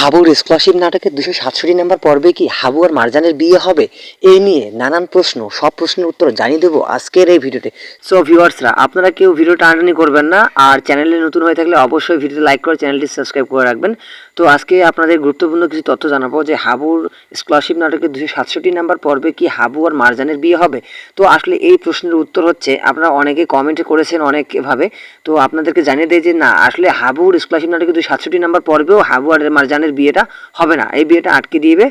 হাবুর স্কলারশিপ নাটকের দুশো সাতষট্টি নাম্বার পর্বে কি হাবু আর মারজানের বিয়ে হবে? এই নিয়ে নানান প্রশ্ন, সব প্রশ্নের উত্তর জানিয়ে দেবো আজকের এই ভিডিওতে। সো ভিউয়ার্সরা আপনারা কেউ ভিডিওটা টানাটানি করবেন না, আর চ্যানেলে নতুন হয়ে থাকলে অবশ্যই ভিডিওতে লাইক করে চ্যানেলটি সাবস্ক্রাইব করে রাখবেন। তো আজকে আপনাদের গুরুত্বপূর্ণ কিছু তথ্য জানাব যে হাবুর স্কলারশিপ নাটকের দুশো সাতষট্টি নাম্বার পর্বে কি হাবু আর মারজানের বিয়ে হবে? তো আসলে এই প্রশ্নের উত্তর হচ্ছে, আপনারা অনেকে কমেন্ট করেছেন অনেকভাবে, তো আপনাদেরকে জানিয়ে দেয় যে না, আসলে হাবুর স্কলারশিপ নাটকের দুশো সাতষট্টি নাম্বার পর্বেও হাবু আর মারজানের বিয়েটা হবে না। এই বিয়েটা আটকে দিবে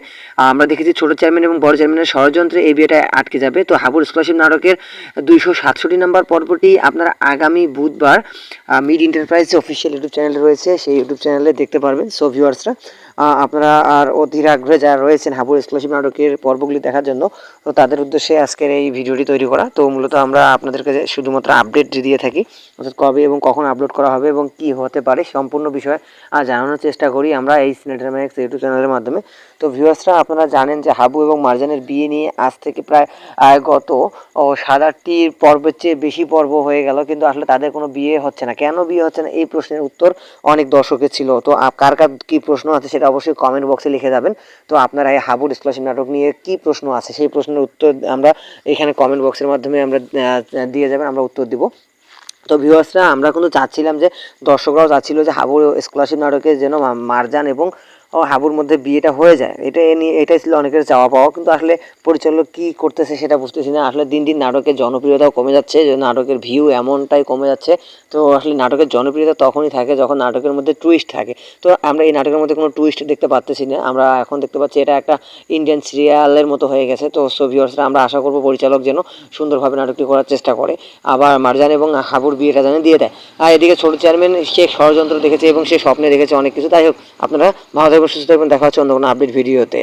আমরা দেখেছি ছোট চেয়ারম্যান এবং বড় চেয়ারম্যানের ষড়যন্ত্রে এই বিয়েটা আটকে যাবে। তো হাবুর স্কলারশিপ নাটকের দুইশো সাতষট্টি নাম্বার পর্বটি আপনারা আগামী বুধবার mid enterprise official YouTube channel রয়েছে। সেই ইউটিউব চ্যানেলে দেখতে পারবেন। সো ভিউয়ার্সরা আপনারা আর অধীর আগ্রহে যারা রয়েছেন হাবুর স্কলারশিপ নাটকের পর্বগুলি দেখার জন্য, তো তাদের উদ্দেশ্যে আজকের এই ভিডিওটি তৈরি করা। তো মূলত আমরা আপনাদের কাছে শুধুমাত্র আপডেট দিয়ে থাকি, অর্থাৎ কবে এবং কখন আপলোড করা হবে এবং কি হতে পারে সম্পূর্ণ বিষয়ে জানানোর চেষ্টা করি। আমরা এই ম্যাক্স ইউটিউব চ্যানেলের মাধ্যমে। তো ভিউয়ার্সরা আপনারা জানেন যে হাবু এবং মার্জানের বিয়ে নিয়ে আজ থেকে প্রায় গত সাত আটটি পর্বের চেয়ে বেশি পর্ব হয়ে গেল, কিন্তু আসলে তাদের কোনো বিয়ে হচ্ছে না। কেন বিয়ে হচ্ছে না? এই প্রশ্নের উত্তর অনেক দর্শকের ছিল। তো কার কার কী প্রশ্ন আছে সেটা অবশ্যই কমেন্ট বক্সে লিখে যাবেন। তো আপনারা এই হাবুর স্কলারশিপ নাটক নিয়ে কি প্রশ্ন আছে সেই প্রশ্নের উত্তর আমরা এখানে কমেন্ট বক্সের মাধ্যমে আমরা দিয়ে যাবেন, আমরা উত্তর দিব। তো ভিউয়ার্সরা আমরা কিন্তু চাচ্ছিলাম যে দর্শকরাও চাচ্ছিল যে হাবুল স্কলারশিপ নাটকে যেন মারজান এবং হাবুর মধ্যে বিয়েটা হয়ে যায়। এটা নিয়ে, এটাই ছিল অনেকের চাওয়া পাওয়া। কিন্তু আসলে পরিচালক কি করতেছে সেটা বুঝতেছি না। আসলে দিন দিন নাটকের জনপ্রিয়তাও কমে যাচ্ছে। যে নাটকের ভিউ এমনটাই কমে যাচ্ছে। তো আসলে নাটকের জনপ্রিয়তা তখনই থাকে যখন নাটকের মধ্যে টুইস্ট থাকে। তো আমরা এই নাটকের মধ্যে কোনো টুইস্ট দেখতে পাচ্তেছি না। আমরা এখন দেখতে পাচ্ছি এটা একটা ইন্ডিয়ান সিরিয়ালের মতো হয়ে গেছে। তো সো ভিউয়ার্সরা আমরা আশা করব পরিচালক যেন সুন্দরভাবে নাটকটি করার চেষ্টা করে। আবার মারজান এবং হাবুর বিয়েটা যেন দিয়ে দেয়। আর এদিকে ছোট চেয়ারম্যান সে ষড়যন্ত্র দেখেছে এবং সে স্বপ্নে দেখেছে অনেক কিছু। তাই হোক, আপনারা ভালো থাকবেন সুস্থ দেখা হচ্ছে অন্য কোনো আপডেট ভিডিওতে